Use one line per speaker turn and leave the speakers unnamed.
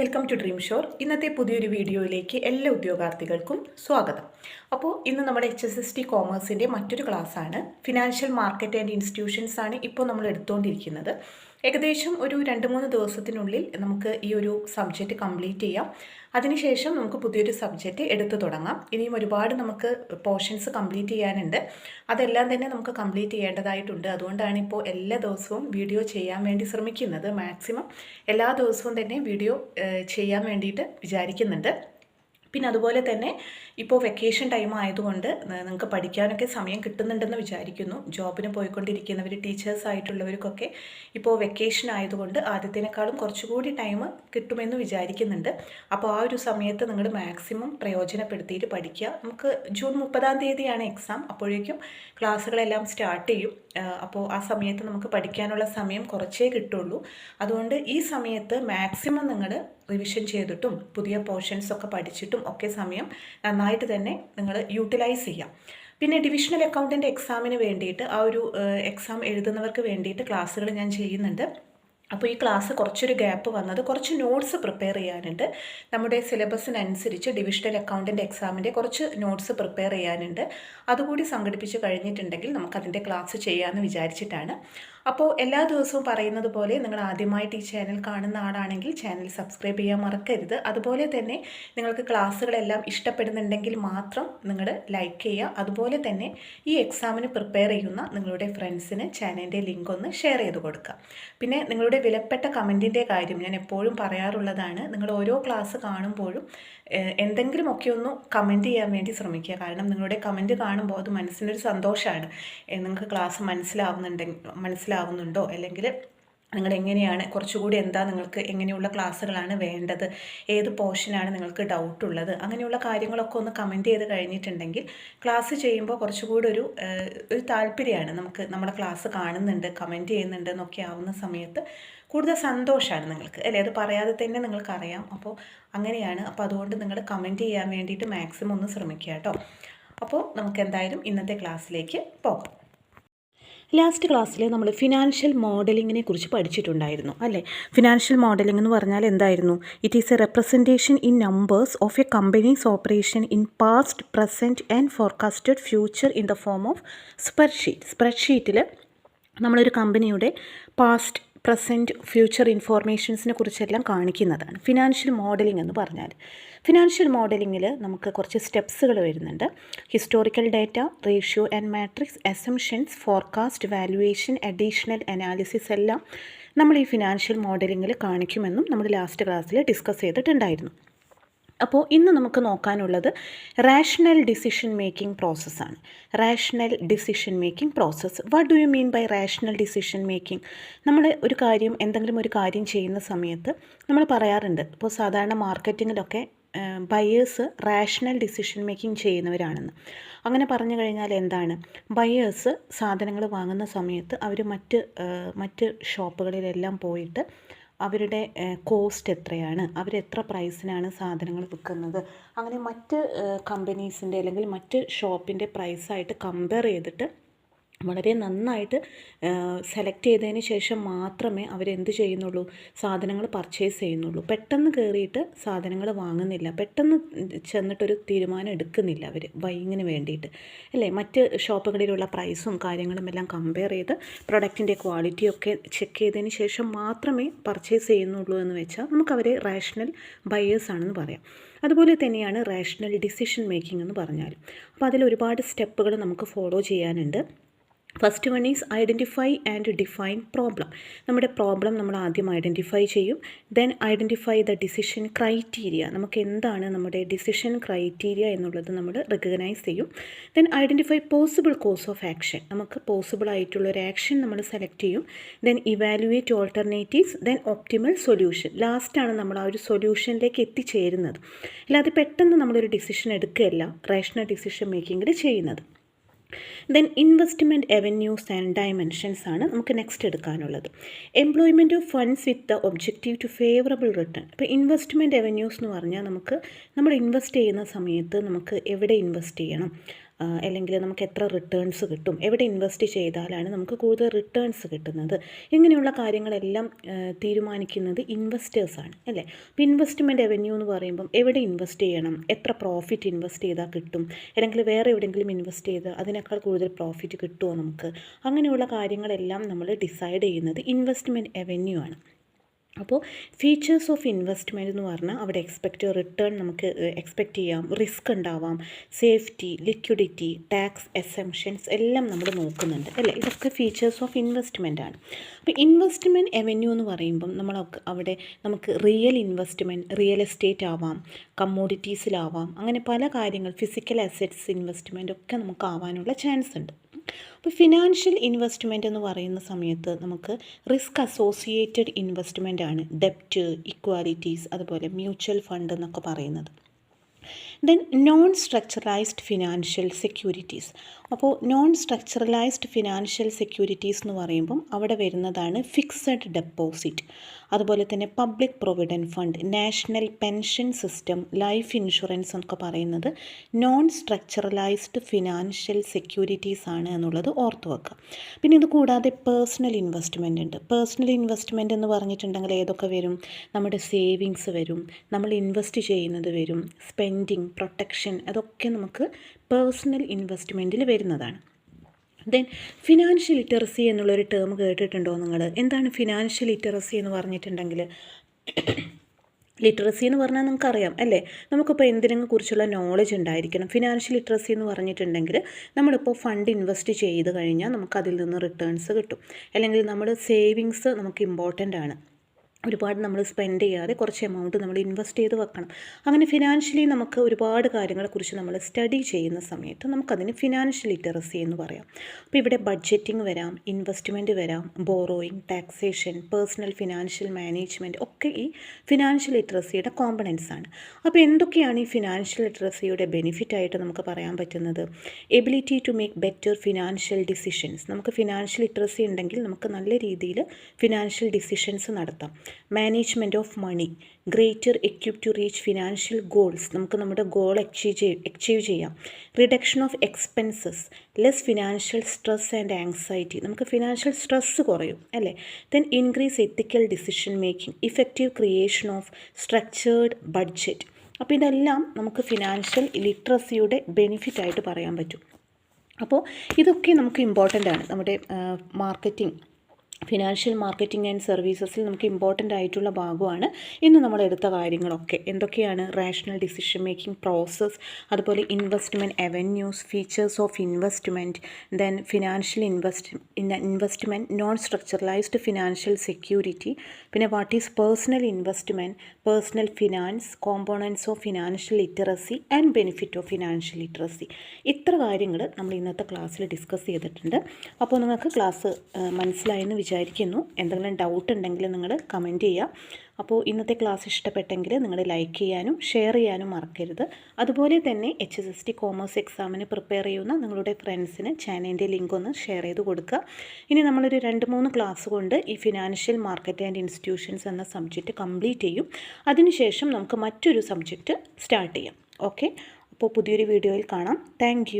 Welcome to dream shore ഇന്നത്തെ പുതിയൊരു വീഡിയോയിലേക്ക് എല്ലാ ഉദ്യോഗാർത്ഥികൾക്കും സ്വാഗതം. അപ്പോൾ ഇന്ന് നമ്മുടെ എച്ച് എസ് എസ് ടി കോമേഴ്സിന്റെ മറ്റൊരു ക്ലാസ്സാണ് ഫിനാൻഷ്യൽ മാർക്കറ്റ് ആൻഡ് ഇൻസ്റ്റിറ്റ്യൂഷൻസ് ആണ് ഇപ്പോൾ നമ്മൾ എടുത്തുകൊണ്ടിരിക്കുന്നത്. ഏകദേശം ഒരു രണ്ട് മൂന്ന് ദിവസത്തിനുള്ളിൽ നമുക്ക് ഈ ഒരു സബ്ജക്റ്റ് കംപ്ലീറ്റ് ചെയ്യാം. അതിനുശേഷം നമുക്ക് പുതിയൊരു സബ്ജക്റ്റ് എടുത്തു തുടങ്ങാം. ഇനിയും ഒരുപാട് നമുക്ക് പോർഷൻസ് കംപ്ലീറ്റ് ചെയ്യാനുണ്ട്. അതെല്ലാം തന്നെ നമുക്ക് കംപ്ലീറ്റ് ചെയ്യേണ്ടതായിട്ടുണ്ട്. അതുകൊണ്ടാണ് ഇപ്പോൾ എല്ലാ ദിവസവും വീഡിയോ ചെയ്യാൻ വേണ്ടി ശ്രമിക്കുന്നത്. മാക്സിമം എല്ലാ ദിവസവും തന്നെ വീഡിയോ ചെയ്യാൻ വേണ്ടിയിട്ട് വിചാരിക്കുന്നുണ്ട്. പിന്നെ അതുപോലെ തന്നെ ഇപ്പോൾ വെക്കേഷൻ ടൈം ആയതുകൊണ്ട് നിങ്ങൾക്ക് പഠിക്കാനൊക്കെ സമയം കിട്ടുന്നുണ്ടെന്ന് വിചാരിക്കുന്നു. ജോബിന് പോയിക്കൊണ്ടിരിക്കുന്നവർ ടീച്ചേഴ്സ് ആയിട്ടുള്ളവർക്കൊക്കെ ഇപ്പോൾ വെക്കേഷൻ ആയതുകൊണ്ട് ആദ്യത്തിനേക്കാളും കുറച്ചുകൂടി ടൈം കിട്ടുമെന്ന് വിചാരിക്കുന്നുണ്ട്. അപ്പോൾ ആ ഒരു സമയത്ത് നിങ്ങൾ മാക്സിമം പ്രയോജനപ്പെടുത്തിയിട്ട് പഠിക്കുക. നമുക്ക് ജൂൺ മുപ്പതാം തീയതിയാണ് എക്സാം അപ്പോഴേക്കും ക്ലാസ്സുകളെല്ലാം സ്റ്റാർട്ട് ചെയ്യും. അപ്പോൾ ആ സമയത്ത് നമുക്ക് പഠിക്കാനുള്ള സമയം കുറച്ചേ കിട്ടുള്ളൂ. അതുകൊണ്ട് ഈ സമയത്ത് മാക്സിമം നിങ്ങൾ റിവിഷൻ ചെയ്തിട്ടും പുതിയ പോർഷൻസ് ഒക്കെ പഠിച്ചിട്ടും ഒക്കെ സമയം നന്നായിട്ട് തന്നെ നിങ്ങൾ യൂട്ടിലൈസ് ചെയ്യാം. പിന്നെ ഡിവിഷണൽ അക്കൗണ്ടിന്റെ എക്സാമിന് വേണ്ടിയിട്ട് ആ ഒരു എക്സാം എഴുതുന്നവർക്ക് വേണ്ടിയിട്ട് ക്ലാസ്സുകൾ ഞാൻ ചെയ്യുന്നുണ്ട്. അപ്പോൾ ഈ ക്ലാസ് കുറച്ചൊരു ഗ്യാപ്പ് വന്നത് കുറച്ച് നോട്ട്സ് പ്രിപ്പയർ ചെയ്യാനുണ്ട്. നമ്മുടെ സിലബസിനനുസരിച്ച് ഡിവിഷണൽ അക്കൗണ്ടിന്റെ എക്സാമിന്റെ കുറച്ച് നോട്ട്സ് പ്രിപ്പയർ ചെയ്യാനുണ്ട്. അതുകൂടി സംഘടിപ്പിച്ച് കഴിഞ്ഞിട്ടുണ്ടെങ്കിൽ നമുക്കതിന്റെ ക്ലാസ് ചെയ്യാമെന്ന് വിചാരിച്ചിട്ടാണ്. അപ്പോൾ എല്ലാ ദിവസവും പറയുന്നത് പോലെ നിങ്ങൾ ആദ്യമായിട്ട് ഈ ചാനൽ കാണുന്ന ആളാണെങ്കിൽ ചാനൽ സബ്സ്ക്രൈബ് ചെയ്യാൻ മറക്കരുത്. അതുപോലെ തന്നെ നിങ്ങൾക്ക് ക്ലാസ്സുകളെല്ലാം ഇഷ്ടപ്പെടുന്നുണ്ടെങ്കിൽ മാത്രം നിങ്ങൾ ലൈക്ക് ചെയ്യുക. അതുപോലെ തന്നെ ഈ എക്സാമിന് പ്രിപ്പയർ ചെയ്യുന്ന നിങ്ങളുടെ ഫ്രണ്ട്സിന് ചാനലിന്റെ ലിങ്ക് ഒന്ന് ഷെയർ ചെയ്ത് കൊടുക്കുക. പിന്നെ നിങ്ങളുടെ വിലപ്പെട്ട കമന്റിന്റെ കാര്യം ഞാൻ എപ്പോഴും പറയാറുള്ളതാണ്. നിങ്ങൾ ഓരോ ക്ലാസ് കാണുമ്പോഴും എന്തെങ്കിലുമൊക്കെ ഒന്ന് കമന്റ് ചെയ്യാൻ വേണ്ടി ശ്രമിക്കുക. കാരണം നിങ്ങളുടെ കമന്റ് കാണുമ്പോൾ അത് മനസ്സിനൊരു സന്തോഷമാണ് നിങ്ങൾക്ക് ക്ലാസ് മനസ്സിലാവുന്നുണ്ടെങ്കിൽ മനസ്സിലാവുന്നുണ്ടോ? അല്ലെങ്കിൽ നിങ്ങൾ എങ്ങനെയാണ് കുറച്ചുകൂടി എന്താ നിങ്ങൾക്ക് എങ്ങനെയുള്ള ക്ലാസ്സുകളാണ് വേണ്ടത് ഏത് പോർഷനാണ് നിങ്ങൾക്ക് ഡൗട്ട് ഉള്ളത് അങ്ങനെയുള്ള കാര്യങ്ങളൊക്കെ ഒന്ന് കമന്റ് ചെയ്ത് കഴിഞ്ഞിട്ടുണ്ടെങ്കിൽ ക്ലാസ് ചെയ്യുമ്പോൾ കുറച്ചുകൂടി ഒരു ഒരു താല്പര്യമാണ് നമുക്ക് നമ്മുടെ ക്ലാസ് കാണുന്നുണ്ട് കമന്റ് ചെയ്യുന്നുണ്ട് എന്നൊക്കെ ആവുന്ന സമയത്ത് കൂടുതൽ സന്തോഷമാണ് നിങ്ങൾക്ക് അല്ലേ? അത് പറയാതെ തന്നെ നിങ്ങൾക്കറിയാം. അപ്പോൾ അങ്ങനെയാണ്. അപ്പോൾ അതുകൊണ്ട് നിങ്ങൾ കമന്റ് ചെയ്യാൻ വേണ്ടിയിട്ട് മാക്സിമം ഒന്ന് ശ്രമിക്കുക കേട്ടോ. അപ്പോൾ നമുക്ക് എന്തായാലും ഇന്നത്തെ ക്ലാസ്സിലേക്ക് പോകാം. ലാസ്റ്റ് ക്ലാസ്സിൽ നമ്മൾ ഫിനാൻഷ്യൽ മോഡലിങ്ങിനെ കുറിച്ച് പഠിച്ചിട്ടുണ്ടായിരുന്നു അല്ലേ? ഫിനാൻഷ്യൽ മോഡലിംഗ് എന്ന് പറഞ്ഞാൽ എന്തായിരുന്നു? It is a representation in numbers of a company's operation in past present and forecasted future in the form of spreadsheet സ്പ്രെഡ്ഷീറ്റിൽ നമ്മളൊരു കമ്പനിയുടെ പാസ്റ്റ് പ്രസന്റ് ഫ്യൂച്ചർ ഇൻഫോർമേഷൻസിനെ കുറിച്ചെല്ലാം കാണിക്കുന്നതാണ്. ഫിനാൻഷ്യൽ മോഡലിംഗ് എന്ന് പറഞ്ഞാൽ. ഫിനാൻഷ്യൽ മോഡലിങ്ങിൽ നമുക്ക് കുറച്ച് സ്റ്റെപ്സുകൾ വരുന്നുണ്ട്. Historical data ratio and matrix assumptions forecast valuation additional analysis എല്ലാം നമ്മൾ ഈ ഫിനാൻഷ്യൽ മോഡലിങ്ങിൽ കാണിക്കുമെന്നും നമ്മൾ ലാസ്റ്റ് ക്ലാസ്സിൽ ഡിസ്കസ് ചെയ്തിട്ടുണ്ടായിരുന്നു. അപ്പോൾ ഇന്ന് നമുക്ക് നോക്കാനുള്ളത് റാഷണൽ ഡിസിഷൻ മേക്കിംഗ് പ്രോസസ്സാണ് rational decision making process what do you mean by rational decision making നമ്മൾ ഒരു കാര്യം എന്തെങ്കിലും ഒരു കാര്യം ചെയ്യുന്ന സമയത്ത് നമ്മൾ പറയാറുണ്ട്. ഇപ്പോൾ സാധാരണ മാർക്കറ്റിങ്ങിലൊക്കെ ബയേഴ്സ് റാഷണൽ ഡിസിഷൻ മേക്കിംഗ് ചെയ്യുന്നവരാണെന്ന്. അങ്ങനെ പറഞ്ഞു കഴിഞ്ഞാൽ എന്താണ്? ബയേഴ്സ് സാധനങ്ങൾ വാങ്ങുന്ന സമയത്ത് അവർ മറ്റ് മറ്റ് ഷോപ്പുകളിലെല്ലാം പോയിട്ട് അവരുടെ കോസ്റ്റ് എത്രയാണ്? അവരെത്ര പ്രൈസിനാണ് സാധനങ്ങൾ വിൽക്കുന്നത് അങ്ങനെ മറ്റ് കമ്പനീസിന്റെ അല്ലെങ്കിൽ മറ്റ് ഷോപ്പിന്റെ പ്രൈസായിട്ട് കമ്പയർ ചെയ്തിട്ട് വളരെ നന്നായിട്ട് സെലക്ട് ചെയ്തതിന് ശേഷം മാത്രമേ അവരെന്ത് ചെയ്യുന്നുള്ളൂ? സാധനങ്ങൾ പർച്ചേസ് ചെയ്യുന്നുള്ളൂ. പെട്ടെന്ന് കയറിയിട്ട് സാധനങ്ങൾ വാങ്ങുന്നില്ല. പെട്ടെന്ന് ചെന്നിട്ടൊരു തീരുമാനം എടുക്കുന്നില്ല അവർ ബൈങ്ങിന് വേണ്ടിയിട്ട്. അല്ലേ? മറ്റ് ഷോപ്പുകളിലുള്ള പ്രൈസും കാര്യങ്ങളും എല്ലാം കമ്പയർ ചെയ്ത് പ്രൊഡക്റ്റിന്റെ ക്വാളിറ്റിയൊക്കെ ചെക്ക് ചെയ്തതിന് ശേഷം മാത്രമേ പർച്ചേസ് ചെയ്യുന്നുള്ളൂ എന്ന് വെച്ചാൽ നമുക്കവരെ റാഷണൽ ബയേഴ്സ് ആണെന്ന് പറയാം. അതുപോലെ തന്നെയാണ് റാഷണൽ ഡിസിഷൻ മേക്കിംഗ് എന്ന് പറഞ്ഞാൽ അപ്പോൾ അതിൽ ഒരുപാട് സ്റ്റെപ്പുകൾ നമുക്ക് ഫോളോ ചെയ്യാനുണ്ട്. First one is identify and define problem നമ്മുടെ പ്രോബ്ലം നമ്മൾ ആദ്യം ഐഡന്റിഫൈ ചെയ്യും. Then identify the decision criteria നമുക്ക് എന്താണ് നമ്മുടെ ഡിസിഷൻ ക്രൈറ്റീരിയ എന്നുള്ളത് നമ്മൾ റെക്കഗ്നൈസ് ചെയ്യും. Then identify possible course of action നമുക്ക് പോസിബിൾ ആയിട്ടുള്ള ഒരു ആക്ഷൻ നമ്മൾ സെലക്ട് ചെയ്യും. Then evaluate alternatives then optimal solution ലാസ്റ്റാണ് നമ്മൾ ആ ഒരു സൊല്യൂഷനിലേക്ക് എത്തിച്ചേരുന്നത്. അല്ലാതെ പെട്ടെന്ന് നമ്മളൊരു ഡിസിഷൻ എടുക്കുകയല്ല. റേഷണൽ ഡിസിഷൻ മേക്കിംഗിൽ ചെയ്യുന്നത്. Then investment avenues and dimensions ആണ് നമുക്ക് next എടുക്കാനുള്ളത്. Employment of funds with the objective to favourable return ഇപ്പോൾ ഇൻവെസ്റ്റ്മെന്റ് അവന്യൂസ് എന്ന് പറഞ്ഞാൽ നമുക്ക് നമ്മൾ ഇൻവെസ്റ്റ് ചെയ്യുന്ന സമയത്ത് നമുക്ക് എവിടെ ഇൻവെസ്റ്റ് ചെയ്യണം? അല്ലെങ്കിൽ നമുക്ക് എത്ര റിട്ടേൺസ് കിട്ടും? എവിടെ ഇൻവെസ്റ്റ് ചെയ്താലാണ് നമുക്ക് കൂടുതൽ റിട്ടേൺസ് കിട്ടുന്നത്? ഇങ്ങനെയുള്ള കാര്യങ്ങളെല്ലാം തീരുമാനിക്കുന്നത് ഇൻവെസ്റ്റേഴ്സാണ് അല്ലേ? അപ്പോൾ ഇൻവെസ്റ്റ്മെന്റ് റവന്യൂ എന്ന് പറയുമ്പം എവിടെ ഇൻവെസ്റ്റ് ചെയ്യണം? എത്ര പ്രോഫിറ്റ് ഇൻവെസ്റ്റ് ചെയ്താൽ കിട്ടും? അല്ലെങ്കിൽ വേറെ എവിടെയെങ്കിലും ഇൻവെസ്റ്റ് ചെയ്ത് അതിനേക്കാൾ കൂടുതൽ പ്രോഫിറ്റ് കിട്ടുമോ നമുക്ക്? അങ്ങനെയുള്ള കാര്യങ്ങളെല്ലാം നമ്മൾ ഡിസൈഡ് ചെയ്യുന്നത് ഇൻവെസ്റ്റ്മെന്റ് റവന്യൂ ആണ്. അപ്പോൾ ഫീച്ചേഴ്സ് ഓഫ് ഇൻവെസ്റ്റ്മെന്റ് എന്ന് പറഞ്ഞാൽ അവിടെ എക്സ്പെക്റ്റ് റിട്ടേൺ നമുക്ക് എക്സ്പെക്റ്റ് ചെയ്യാം. റിസ്ക് ഉണ്ടാവാം. സേഫ്റ്റി ലിക്വിഡിറ്റി ടാക്സ് എസംഷൻസ് എല്ലാം നമ്മൾ നോക്കുന്നുണ്ട് അല്ലേ? ഇതൊക്കെ ഫീച്ചേഴ്സ് ഓഫ് ഇൻവെസ്റ്റ്മെന്റ് ആണ്. അപ്പോൾ ഇൻവെസ്റ്റ്മെന്റ് എവന്യൂ എന്ന് പറയുമ്പം നമ്മൾ അവിടെ നമുക്ക് റിയൽ ഇൻവെസ്റ്റ്മെന്റ് റിയൽ എസ്റ്റേറ്റ് ആവാം കമ്മോഡിറ്റീസിലാവാം അങ്ങനെ പല കാര്യങ്ങൾ ഫിസിക്കൽ അസറ്റ്സ് ഇൻവെസ്റ്റ്മെന്റ് ഒക്കെ നമുക്ക് ആവാനുള്ള ചാൻസ് ഉണ്ട്. അപ്പോൾ ഫിനാൻഷ്യൽ ഇൻവെസ്റ്റ്മെന്റ് എന്ന് പറയുന്ന സമയത്ത് നമുക്ക് റിസ്ക് അസോസിയേറ്റഡ് ഇൻവെസ്റ്റ്മെന്റ് ആണ്. ഡെപ്റ്റ് ഇക്വാലിറ്റീസ് അതുപോലെ മ്യൂച്വൽ ഫണ്ട് എന്നൊക്കെ പറയുന്നത്. Then non structuralised financial securities അപ്പോൾ നോൺ സ്ട്രക്ചറലൈസ്ഡ് ഫിനാൻഷ്യൽ സെക്യൂരിറ്റീസ് എന്ന് പറയുമ്പം അവിടെ വരുന്നതാണ് ഫിക്സഡ് ഡെപ്പോസിറ്റ് അതുപോലെ തന്നെ public provident fund national pension system life insurance എന്നൊക്കെ പറയുന്നത് നോൺ സ്ട്രക്ചറലൈസ്ഡ് ഫിനാൻഷ്യൽ സെക്യൂരിറ്റീസ് ആണ് എന്നുള്ളത് ഓർത്ത് വെക്കുക പിന്നെ ഇത് കൂടാതെ പേഴ്സണൽ ഇൻവെസ്റ്റ്മെന്റ് ഉണ്ട്. പേഴ്സണൽ ഇൻവെസ്റ്റ്മെന്റ് എന്ന് പറഞ്ഞിട്ടുണ്ടെങ്കിൽ ഏതൊക്കെ വരും? നമ്മുടെ സേവിങ്സ് വരും നമ്മൾ ഇൻവെസ്റ്റ് ചെയ്യുന്നത് വരും സ്പെൻഡിങ് പ്രൊട്ടക്ഷൻ അതൊക്കെ നമുക്ക് പേഴ്സണൽ ഇൻവെസ്റ്റ്മെന്റിൽ വരുന്നതാണ്. ദെൻ ഫിനാൻഷ്യൽ ലിറ്ററസി എന്നുള്ളൊരു ടേം കേട്ടിട്ടുണ്ടോ നിങ്ങൾ എന്താണ് ഫിനാൻഷ്യൽ ലിറ്ററസി എന്ന് പറഞ്ഞിട്ടുണ്ടെങ്കിൽ ലിറ്ററസി എന്ന് പറഞ്ഞാൽ നമുക്കറിയാം അല്ലേ? നമുക്കിപ്പോൾ എന്തിനെ കുറിച്ചുള്ള നോളജ് ഉണ്ടായിരിക്കണം. ഫിനാൻഷ്യൽ ലിറ്ററസി എന്ന് പറഞ്ഞിട്ടുണ്ടെങ്കിൽ നമ്മളിപ്പോൾ ഫണ്ട് ഇൻവെസ്റ്റ് ചെയ്ത് കഴിഞ്ഞാൽ നമുക്കതിൽ നിന്ന് റിട്ടേൺസ് കിട്ടും. അല്ലെങ്കിൽ നമ്മുടെ സേവിങ്സ് നമുക്ക് ഇമ്പോർട്ടന്റ് ആണ്. ഒരുപാട് നമ്മൾ സ്പെൻഡ് ചെയ്യാതെ കുറച്ച് എമൗണ്ട് നമ്മൾ ഇൻവെസ്റ്റ് ചെയ്ത് വെക്കണം. അങ്ങനെ ഫിനാൻഷ്യലി നമുക്ക് ഒരുപാട് കാര്യങ്ങളെക്കുറിച്ച് നമ്മൾ സ്റ്റഡി ചെയ്യുന്ന സമയത്ത് നമുക്കതിന് ഫിനാൻഷ്യൽ ലിറ്ററസി എന്ന് പറയാം. അപ്പോൾ ഇവിടെ ബഡ്ജറ്റിംഗ് വരാം ഇൻവെസ്റ്റ്മെന്റ് വരാം borrowing taxation personal financial management ഒക്കെ ഈ ഫിനാൻഷ്യൽ ലിറ്ററസിയുടെ കോമ്പണൻസ് ആണ്. അപ്പോൾ എന്തൊക്കെയാണ് ഈ ഫിനാൻഷ്യൽ ലിറ്ററസിയുടെ ബെനിഫിറ്റ് ആയിട്ട് നമുക്ക് പറയാൻ പറ്റുന്നത്? Ability to make better financial decisions നമുക്ക് ഫിനാൻഷ്യൽ ലിറ്ററസി ഉണ്ടെങ്കിൽ നമുക്ക് നല്ല രീതിയിൽ ഫിനാൻഷ്യൽ ഡിസിഷൻസ് നടത്താം. Management of money greater equip to reach financial goals നമുക്ക് നമ്മുടെ ഗോൾ അച്ചീവ് അച്ചീവ് ചെയ്യാം. Reduction of expenses less financial stress and anxiety നമുക്ക് ഫിനാൻഷ്യൽ സ്ട്രെസ് കുറയും അല്ലേ? Then increase ethical decision making effective creation of structured budget അപ്പോൾ ഇതെല്ലാം നമുക്ക് financial ലിറ്ററസിയുടെ ബെനിഫിറ്റായിട്ട് പറയാൻ പറ്റും. അപ്പോൾ ഇതൊക്കെ നമുക്ക് ഇമ്പോർട്ടന്റ് ആണ്. നമ്മുടെ മാർക്കറ്റിംഗ് ഫിനാൻഷ്യൽ മാർക്കറ്റിംഗ് ആൻഡ് സർവീസസിൽ നമുക്ക് ഇമ്പോർട്ടന്റ് ആയിട്ടുള്ള ഭാഗമാണ്. ഇന്ന് നമ്മൾ എടുത്ത കാര്യങ്ങളൊക്കെ എന്തൊക്കെയാണ് റാഷണൽ ഡിസിഷൻ മേക്കിംഗ് പ്രോസസ്സ് അതുപോലെ investment avenues features of investment then financial invest investment non structuralised financial security പിന്നെ what is personal investment personal finance components of financial literacy and benefit of financial literacy ഇത്ര കാര്യങ്ങൾ നമ്മൾ ഇന്നത്തെ ക്ലാസ്സിൽ discuss ചെയ്തിട്ടുണ്ട്. അപ്പോൾ നിങ്ങൾക്ക് ക്ലാസ് മനസ്സിലായെന്ന് വിചാരിക്കുന്നു. എന്തെങ്കിലും ഡൗട്ട് ഉണ്ടെങ്കിൽ നിങ്ങൾ കമന്റ് ചെയ്യുക. അപ്പോൾ ഇന്നത്തെ ക്ലാസ് ഇഷ്ടപ്പെട്ടെങ്കിൽ നിങ്ങൾ ലൈക്ക് ചെയ്യാനും ഷെയർ ചെയ്യാനും മറക്കരുത്. അതുപോലെ തന്നെ H S S T commerce എക്സാമിന് പ്രിപ്പയർ ചെയ്യുന്ന നിങ്ങളുടെ ഫ്രണ്ട്സിന് ചാനലിന്റെ ലിങ്ക് ഒന്ന് ഷെയർ ചെയ്ത് കൊടുക്കുക. ഇനി നമ്മളൊരു രണ്ട് മൂന്ന് ക്ലാസ് കൊണ്ട് ഈ ഫിനാൻഷ്യൽ മാർക്കറ്റ് ആൻഡ് ഇൻസ്റ്റിറ്റ്യൂഷൻസ് എന്ന സബ്ജക്റ്റ് കംപ്ലീറ്റ് ചെയ്യും. അതിനുശേഷം നമുക്ക് മറ്റൊരു സബ്ജക്റ്റ് സ്റ്റാർട്ട് ചെയ്യാം. ഓക്കെ അപ്പോൾ പുതിയൊരു വീഡിയോയിൽ കാണാം. താങ്ക്